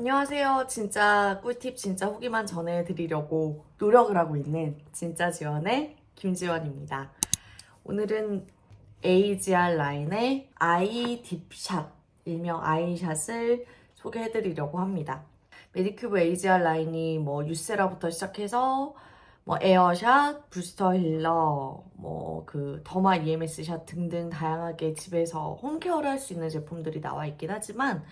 안녕하세요. 진짜 꿀팁 진짜 후기만 전해드리려고 노력을 하고 있는 진짜 지원의 김지원입니다. 오늘은 AGR 라인의 아이 딥샷, 일명 아이샷을 소개해드리려고 합니다. 메디큐브 AGR 라인이 뭐 유세라부터 시작해서 뭐 에어샷, 부스터 힐러, 뭐 그 더마 EMS 샷 등등 다양하게 집에서 홈케어를 할 수 있는 제품들이 나와 있긴 하지만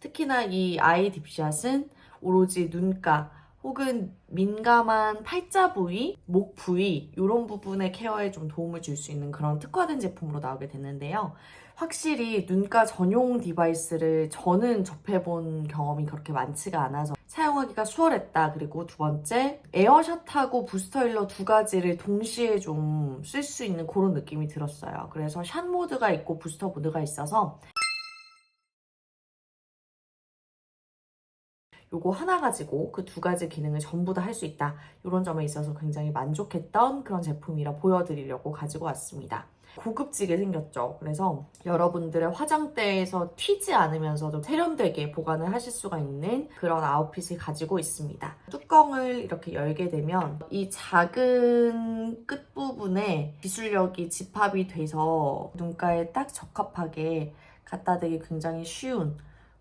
특히나 이 아이 딥샷은 오로지 눈가 혹은 민감한 팔자 부위, 목 부위 이런 부분의 케어에 좀 도움을 줄 수 있는 그런 특화된 제품으로 나오게 됐는데요. 확실히 눈가 전용 디바이스를 저는 접해본 경험이 그렇게 많지가 않아서 사용하기가 수월했다. 그리고 두 번째, 에어샷하고 부스터 힐러 두 가지를 동시에 좀 쓸 수 있는 그런 느낌이 들었어요. 그래서 샷 모드가 있고 부스터 모드가 있어서 요거 하나 가지고 그 두 가지 기능을 전부 다 할 수 있다. 이런 점에 있어서 굉장히 만족했던 그런 제품이라 보여드리려고 가지고 왔습니다. 고급지게 생겼죠. 그래서 여러분들의 화장대에서 튀지 않으면서도 세련되게 보관을 하실 수가 있는 그런 아웃핏을 가지고 있습니다. 뚜껑을 이렇게 열게 되면 이 작은 끝부분에 기술력이 집합이 돼서 눈가에 딱 적합하게 갖다 대기 굉장히 쉬운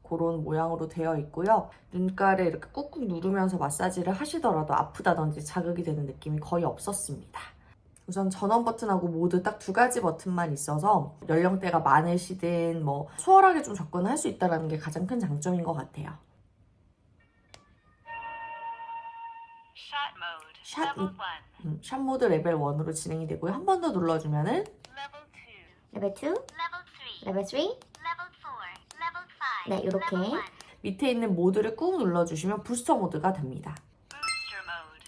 그런 모양으로 되어 있고요. 눈가를 이렇게 꾹꾹 누르면서 마사지를 하시더라도 아프다든지 자극이 되는 느낌이 거의 없었습니다. 우선 전원 버튼하고 모두 딱두 가지 버튼만 있어서 연령대가 많으시든 뭐 수월하게 좀 접근을 할수 있다는 게 가장 큰 장점인 것 같아요. Shot mode. Shot Level m- 1. 음, 샷 모드 레벨 1으로 진행이 되고요. 한 번 더 눌러주면은 Level 2. 레벨 2, Level 3. 레벨 3. 네, 1. 밑에 있는 모드를 꾹 눌러주시면 부스터 모드가 됩니다.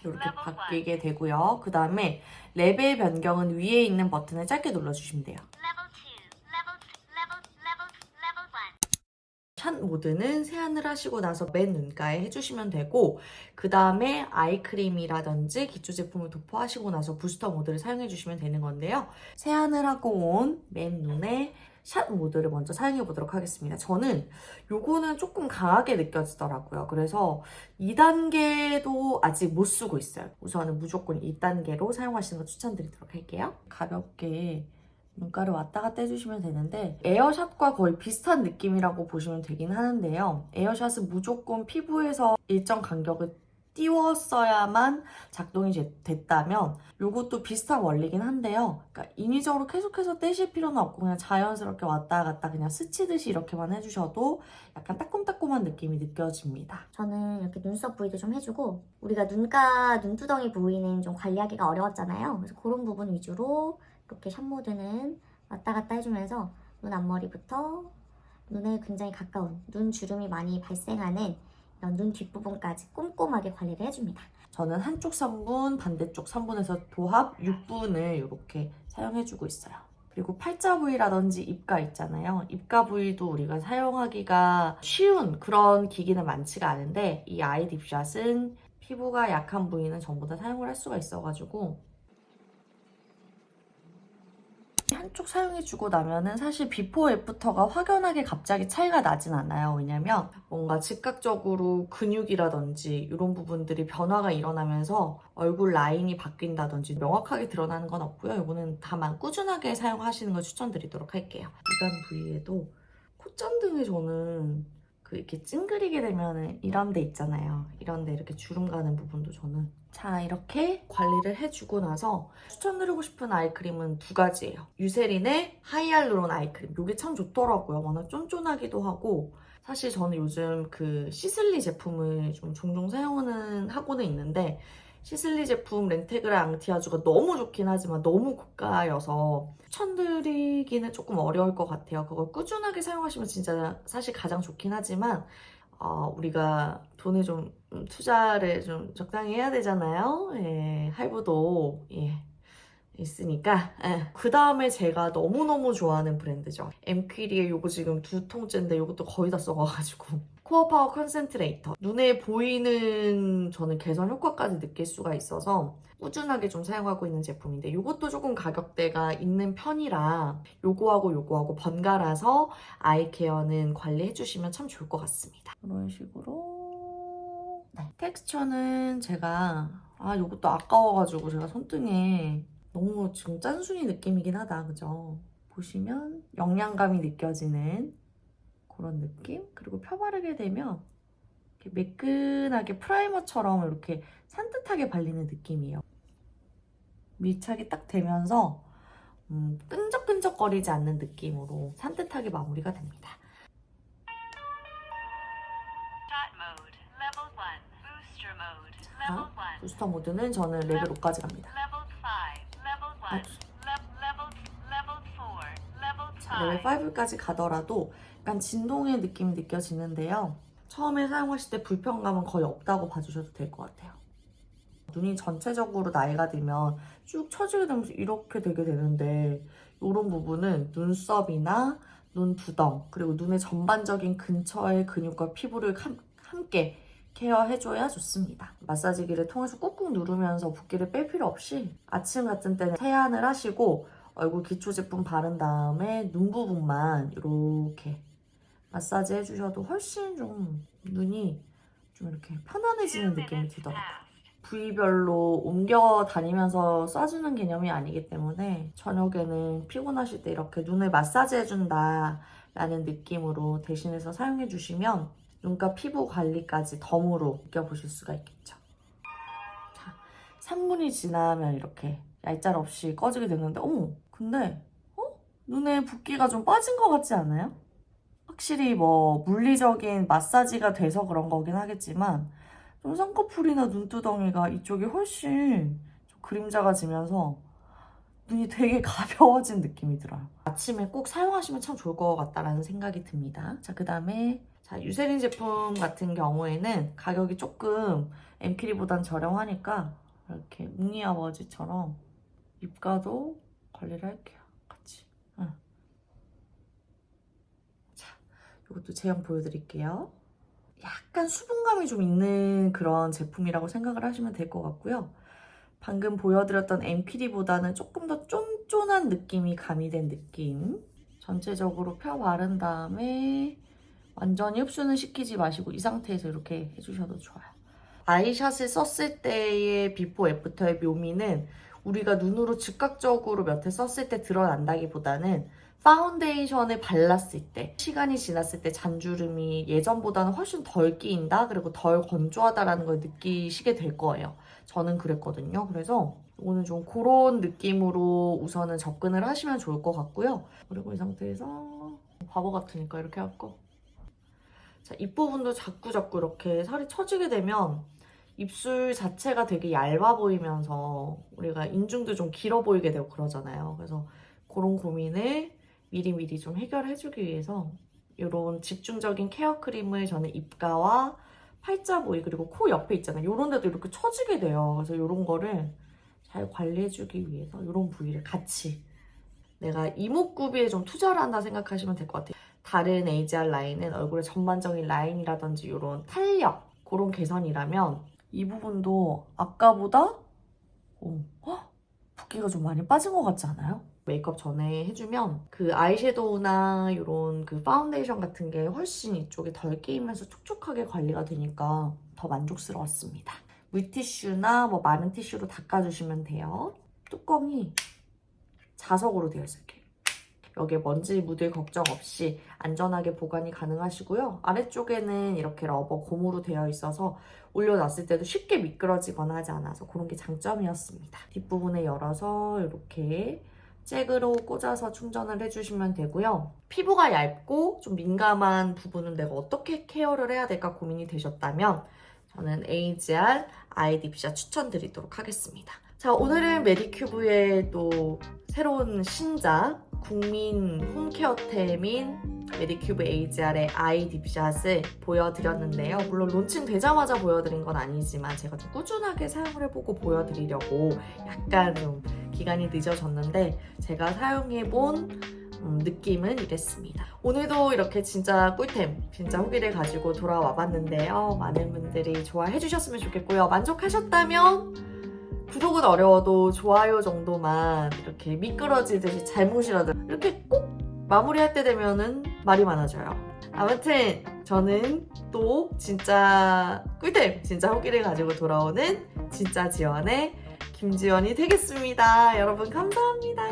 이렇게 Level 1. 바뀌게 되고요. 그 다음에 레벨 변경은 위에 있는 버튼을 짧게 눌러주시면 돼요. Level 2. Level level level level 1. 샷 모드는 세안을 하시고 나서 맨 눈가에 해주시면 되고 그 다음에 아이크림이라든지 기초 제품을 도포하시고 나서 부스터 모드를 사용해 주시면 되는 건데요. 세안을 하고 온 맨 눈에 샷 모드를 먼저 사용해 보도록 하겠습니다. 저는 요거는 조금 강하게 느껴지더라고요. 그래서 2단계도 아직 못 쓰고 있어요. 우선은 무조건 2단계로 사용하시는 거 추천드리도록 할게요. 가볍게 눈가를 왔다 갔다 해주시면 되는데 에어샷과 거의 비슷한 느낌이라고 보시면 되긴 하는데요. 에어샷은 무조건 피부에서 일정 간격을 띄웠어야만 작동이 제- 됐다면 이것도 비슷한 원리긴 한데요. 그러니까 인위적으로 계속해서 떼실 필요는 없고 그냥 자연스럽게 왔다 갔다 그냥 스치듯이 이렇게만 해주셔도 약간 따끔따끔한 느낌이 느껴집니다. 저는 이렇게 눈썹 부위도 좀 해주고 우리가 눈가, 눈두덩이 부위는 좀 관리하기가 어려웠잖아요. 그래서 그런 부분 위주로 이렇게 샷 모드는 왔다 갔다 해주면서 눈 앞머리부터 눈에 굉장히 가까운 눈 주름이 많이 발생하는 눈 뒷부분까지 꼼꼼하게 관리를 해줍니다. 저는 한쪽 3분, 반대쪽 3분에서 도합 6분을 이렇게 사용해주고 있어요. 그리고 팔자 부위라든지 입가 있잖아요. 입가 부위도 우리가 사용하기가 쉬운 그런 기기는 많지가 않은데 이 아이 딥샷은 피부가 약한 부위는 전부 다 사용을 할 수가 있어가지고 한쪽 사용해주고 나면은 사실 비포 애프터가 확연하게 갑자기 차이가 나진 않아요. 왜냐면 뭔가 즉각적으로 근육이라든지 이런 부분들이 변화가 일어나면서 얼굴 라인이 바뀐다든지 명확하게 드러나는 건 없고요. 이거는 다만 꾸준하게 사용하시는 걸 추천드리도록 할게요. 이간 부위에도 콧잔 등에 저는 그 이렇게 찡그리게 되면은 이런 데 있잖아요. 이런 데 이렇게 주름 가는 부분도 저는 자 이렇게 관리를 해주고 나서 추천드리고 싶은 아이크림은 두 가지예요. 유세린의 하이알루론 아이크림. 이게 참 좋더라고요. 워낙 쫀쫀하기도 하고 사실 저는 요즘 그 시슬리 제품을 좀 종종 사용은 하고는 있는데 시슬리 제품 렌테그라 앙티아주가 너무 좋긴 하지만 너무 고가여서 추천드리기는 조금 어려울 것 같아요. 그걸 꾸준하게 사용하시면 진짜 사실 가장 좋긴 하지만 어, 우리가 돈을 좀 음, 투자를 좀 적당히 해야 되잖아요. 예, 할부도 예, 있으니까. 그 다음에 제가 너무너무 좋아하는 브랜드죠. 엠퀴리의 요거 지금 두 통째인데 요것도 거의 다 써가가지고. 코어 파워 컨센트레이터. 눈에 보이는 저는 개선 효과까지 느낄 수가 있어서 꾸준하게 좀 사용하고 있는 제품인데 요것도 조금 가격대가 있는 편이라 요거하고 요거하고 번갈아서 아이 케어는 관리해주시면 참 좋을 것 같습니다. 이런 식으로 네. 텍스처는 제가 아 이것도 아까워가지고 제가 손등에 너무 지금 짠순이 느낌이긴 하다 그죠? 보시면 영양감이 느껴지는 그런 느낌 그리고 펴바르게 되면 이렇게 매끈하게 프라이머처럼 이렇게 산뜻하게 발리는 느낌이에요. 밀착이 딱 되면서 음, 끈적끈적거리지 않는 느낌으로 산뜻하게 마무리가 됩니다. Shot mode. Level 1. Booster mode. Level 1. 부스터 모드는 저는 레벨 5까지 갑니다. Level 5. Level 1. Le- level level 4. Level 자, 레벨 5까지 가더라도 약간 진동의 느낌이 느껴지는데요. 처음에 사용하실 때 불편감은 거의 없다고 봐주셔도 될 것 같아요. 눈이 전체적으로 나이가 들면 쭉 처지게 되면서 이렇게 되게 되는데 이런 부분은 눈썹이나 눈 두덩 그리고 눈의 전반적인 근처의 근육과 피부를 함- 함께 케어해줘야 좋습니다. 마사지기를 통해서 꾹꾹 누르면서 붓기를 뺄 필요 없이 아침 같은 때는 세안을 하시고 얼굴 기초 제품 바른 다음에 눈 부분만 이렇게 마사지 해주셔도 훨씬 좀 눈이 좀 이렇게 편안해지는 느낌이 들더라고요. 부위별로 옮겨 다니면서 쏴주는 개념이 아니기 때문에 저녁에는 피곤하실 때 이렇게 눈을 마사지 해준다 라는 느낌으로 대신해서 사용해 주시면 눈가 피부 관리까지 덤으로 느껴보실 수가 있겠죠. 자, 3분이 지나면 이렇게 얄짤 없이 꺼지게 됐는데 어머 근데 어? 눈에 붓기가 좀 빠진 것 같지 않아요? 확실히 뭐 물리적인 마사지가 돼서 그런 거긴 하겠지만 좀 쌍꺼풀이나 눈두덩이가 이쪽이 훨씬 좀 그림자가 지면서 눈이 되게 가벼워진 느낌이 들어요. 아침에 꼭 사용하시면 참 좋을 것 같다라는 생각이 듭니다. 자, 그 다음에 자, 유세린 제품 같은 경우에는 가격이 조금 엠키리보단 저렴하니까 이렇게 웅이 아버지처럼 입가도 관리를 할게요. 같이. 응. 자, 이것도 제형 보여드릴게요. 약간 수분감이 좀 있는 그런 제품이라고 생각을 하시면 될 것 같고요. 방금 보여드렸던 엠피리보다는 조금 더 쫀쫀한 느낌이 가미된 느낌. 전체적으로 펴 바른 다음에 완전히 흡수는 시키지 마시고 이 상태에서 이렇게 해주셔도 좋아요. 아이샷을 썼을 때의 비포 애프터의 묘미는 우리가 눈으로 즉각적으로 몇회 썼을 때 드러난다기보다는 파운데이션을 발랐을 때 시간이 지났을 때 잔주름이 예전보다는 훨씬 덜 끼인다 그리고 덜 건조하다라는 걸 느끼시게 될 거예요. 저는 그랬거든요. 그래서 오늘 좀 그런 느낌으로 우선은 접근을 하시면 좋을 것 같고요. 그리고 이 상태에서 바보 같으니까 이렇게 할거 자, 입부분도 자꾸 자꾸 이렇게 살이 처지게 되면 입술 자체가 되게 얇아 보이면서 우리가 인중도 좀 길어 보이게 되고 그러잖아요. 그래서 그런 고민을 미리미리 좀 해결해주기 위해서 이런 집중적인 케어 크림을 저는 입가와 팔자 부위 그리고 코 옆에 있잖아요. 이런 데도 이렇게 처지게 돼요. 그래서 이런 거를 잘 관리해주기 위해서 이런 부위를 같이 내가 이목구비에 좀 투자를 한다 생각하시면 될 것 같아요. 다른 AGR 라인은 얼굴의 전반적인 라인이라든지 이런 탄력 그런 개선이라면 이 부분도 아까보다 어, 헉, 붓기가 좀 많이 빠진 것 같지 않아요? 메이크업 전에 해주면 그 아이섀도우나 이런 그 파운데이션 같은 게 훨씬 이쪽에 덜 끼이면서 촉촉하게 관리가 되니까 더 만족스러웠습니다. 물티슈나 뭐 마른 티슈로 닦아주시면 돼요. 뚜껑이 자석으로 되어 있어요. 여기에 먼지 묻을 걱정 없이 안전하게 보관이 가능하시고요. 아래쪽에는 이렇게 러버 고무로 되어 있어서 올려놨을 때도 쉽게 미끄러지거나 하지 않아서 그런 게 장점이었습니다. 뒷부분에 열어서 이렇게 잭으로 꽂아서 충전을 해주시면 되고요. 피부가 얇고 좀 민감한 부분은 내가 어떻게 케어를 해야 될까 고민이 되셨다면 저는 AGR 아이딥샷 추천드리도록 하겠습니다. 자, 오늘은 메디큐브의 또 새로운 신작 국민 홈케어템인 메디큐브 AGR의 아이 딥샷을 보여드렸는데요. 물론 론칭 되자마자 보여드린 건 아니지만 제가 좀 꾸준하게 사용을 해보고 보여드리려고 약간 좀 기간이 늦어졌는데 제가 사용해본 음, 느낌은 이랬습니다. 오늘도 이렇게 진짜 꿀템, 진짜 후기를 가지고 돌아와 봤는데요. 많은 분들이 좋아해 주셨으면 좋겠고요. 만족하셨다면 구독은 어려워도 좋아요 정도만 이렇게 미끄러지듯이 잘못이라도 이렇게 꼭 마무리할 때 되면은 말이 많아져요. 아무튼 저는 또 진짜 꿀템, 진짜 후기를 가지고 돌아오는 진짜 지원의 김지원이 되겠습니다. 여러분 감사합니다.